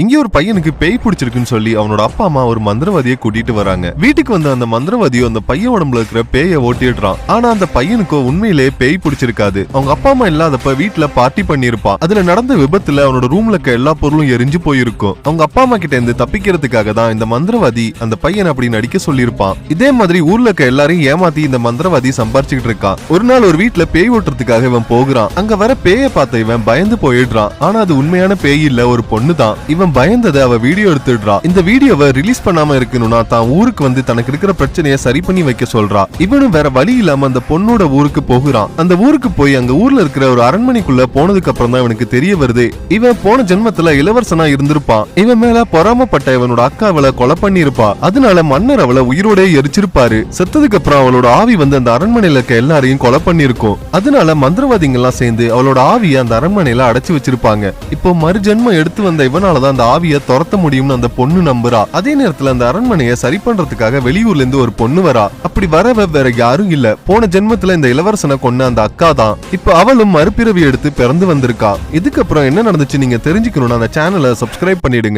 இங்கே ஒரு பையனுக்கு பேய் பிடிச்சிருக்குன்னு சொல்லி அவனோட அப்பா அம்மா ஒரு மந்திரவாதியை கூட்டிட்டு வராங்க. வீட்டுக்கு வந்த அந்த மந்திரவாதியோ அந்த பையன் உடம்புல இருக்கிற பேயை ஓட்டிடுறான். ஆனா அந்த பையனுக்கோ உண்மையிலே பேய் பிடிச்சிருக்காது. அவங்க அப்பா அம்மா இல்லாதப்ப வீட்டுல பார்ட்டி பண்ணியிருப்பான். அதுல நடந்த விபத்துல அவனோட ரூம்ல இருக்க எல்லா பொருளும் எரிஞ்சு போயிருக்கும். அவங்க அப்பா அம்மா கிட்ட இருந்து தப்பிக்கிறதுக்காக தான் இந்த மந்திரவாதி அந்த பையன் அப்படி நடிக்க சொல்லியிருப்பான். இதே மாதிரி ஊர்ல இருக்க எல்லாரையும் ஏமாத்தி இந்த மந்திரவாதி சம்பாரிச்சுக்கிட்டு இருக்கான். ஒரு நாள் ஒரு வீட்டுல பேய் ஓட்டுறதுக்காக இவன் போகிறான். அங்க வர பேயை பார்த்த இவன் பயந்து போயிடுறான். ஆனா அது உண்மையான பேய் இல்ல ஒரு பொண்ணு தான் இவன் பயந்தத அவ வீடியோ எடுத்துடுறா. இந்த வீடியோவை ரிலீஸ் பண்ணாம இருக்கணும்னா தான் ஊருக்கு வந்து தனக்கு இருக்கிற பிரச்சனையை சரி பண்ணி வைக்க சொல்றா. இவனும் வேற வழி இல்லாம அந்த பொண்ணோட ஊருக்கு போகிறான். அந்த ஊருக்கு போய் அங்க ஊர்ல இருக்கிற ஒரு அரண்மனைக்குள்ள போனதுக்கு அப்புறம் தான் இவனுக்கு தெரிய வருது. இவன் போன ஜென்மத்துல இளவரசனா இருந்திருப்பான். இவன் மேல பொறாமப்பட்ட இவனோட அக்கா அவளை கொலை பண்ணிருப்பா அதனால மன்னர் அவளை உயிரோட எரிச்சிருப்பாரு. செத்ததுக்கு அப்புறம் அவளோட ஆவி வந்து அந்த அரண்மனையில இருக்க எல்லாரையும் கொலை பண்ணிருக்கும் அதனால மந்திரவாதிகள் எல்லாம் சேர்ந்து அவளோட ஆவியை அந்த அரண்மனையில அடைச்சு வச்சிருப்பாங்க. இப்போ மறுஜென்மம் எடுத்து வந்த இவனாலதான் அந்த ஆவியை துரத்த முடியும்னு அந்த பொண்ணு நம்புறா. அதே நேரத்துல அந்த அரண்மனையை சரி பண்றதுக்காக வெளியூர்ல இருந்து ஒரு பொண்ணு வரா. அப்படி வரவ வேற யாரும் இல்ல. போன ஜென்மத்துல இந்த இளவரசனை கொன்ன அந்த அக்கா தான். இப்போ அவளும் மறுபிறவி எடுத்து பிறந்து வந்திருக்கா. இதுக்கப்புறம் என்ன நடந்துச்சு நீங்க தெரிஞ்சுக்கணும்னா அந்த சேனலை சப்ஸ்கிரைப் பண்ணிடுங்க.